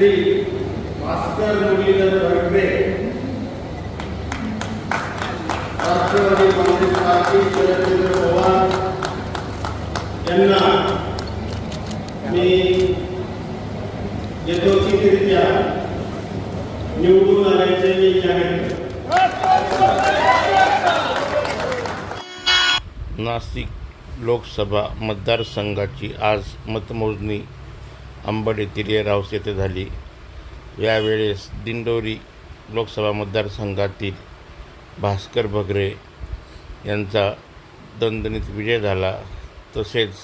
Shri Bhaskar Muralidhar Rashtravadi Congress party Sharadchandra Pawar यांना मी यथोचितरित्या निवडून आल्याचे मी जाहीर नाशिक लोकसभा मतदारसंघाची आज मतमोजणी अंबड येथील एअरहाऊस येथे झाली. यावेळेस दिंडोरी लोकसभा मतदारसंघातील भास्कर भगरे यांचा दणदणीत विजय झाला. तसेच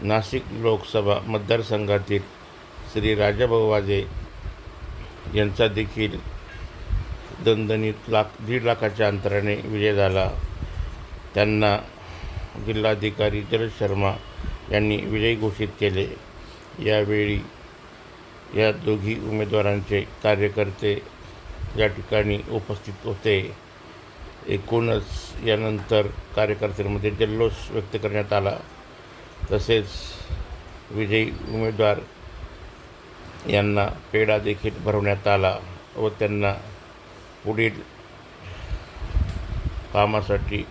नाशिक लोकसभा मतदारसंघातील श्री राजाभाऊ वाजे यांचा देखील दणदणीत लाख दीड लाखाच्या अंतराने विजय झाला. त्यांना जिल्हाधिकारी जलद शर्मा यांनी विजयी घोषित केले. यावेळी या दोघी उमेदवारांचे कार्यकर्ते या ठिकाणी उपस्थित होते. एकूणच यानंतर कार्यकर्त्यांमध्ये जल्लोष व्यक्त करण्यात आला. तसेच विजयी उमेदवार यांना पेढा देखील भरवण्यात आला व त्यांना पुढील कामासाठी